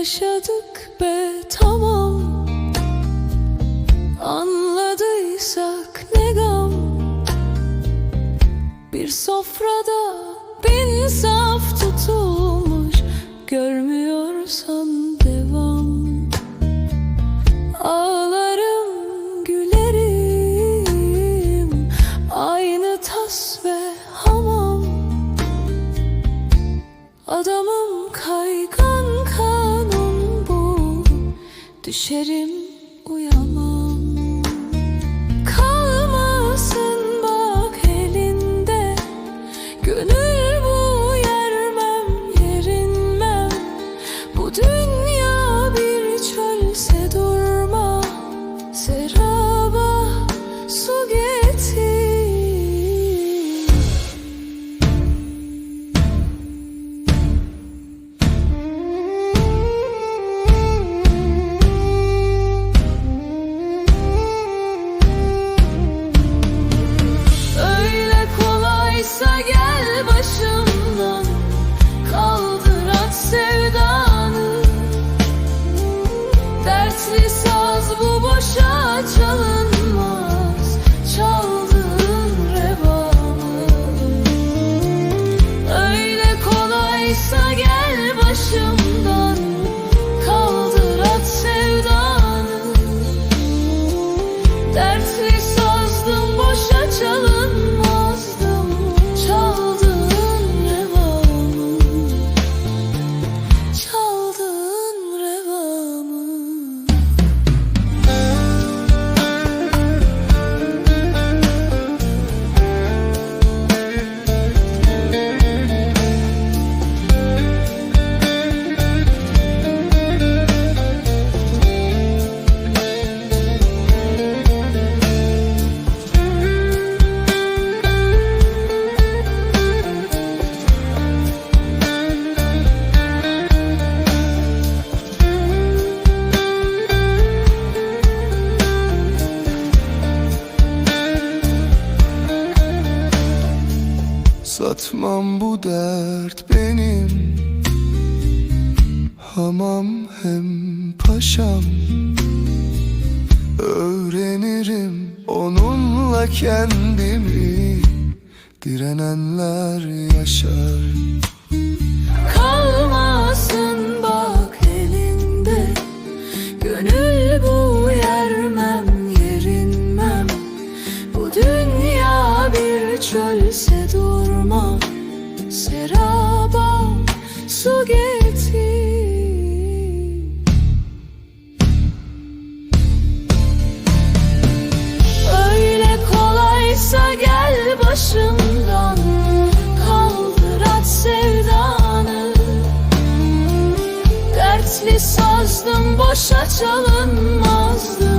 yaşadık be tamam. Anladıysak ne gam? Bir sofrada bin saf tutulmuş Görmüyorsan devam. Ağlarım gülerim Aynı tas ve hamam. Adamım Düşerim boşa çalınmazdım Satmam bu dert benim. Hamam hem paşam. Öğrenirim onunla kendimi. Direnenler yaşar. Kalmasın yazdım boşa çalınmazdı.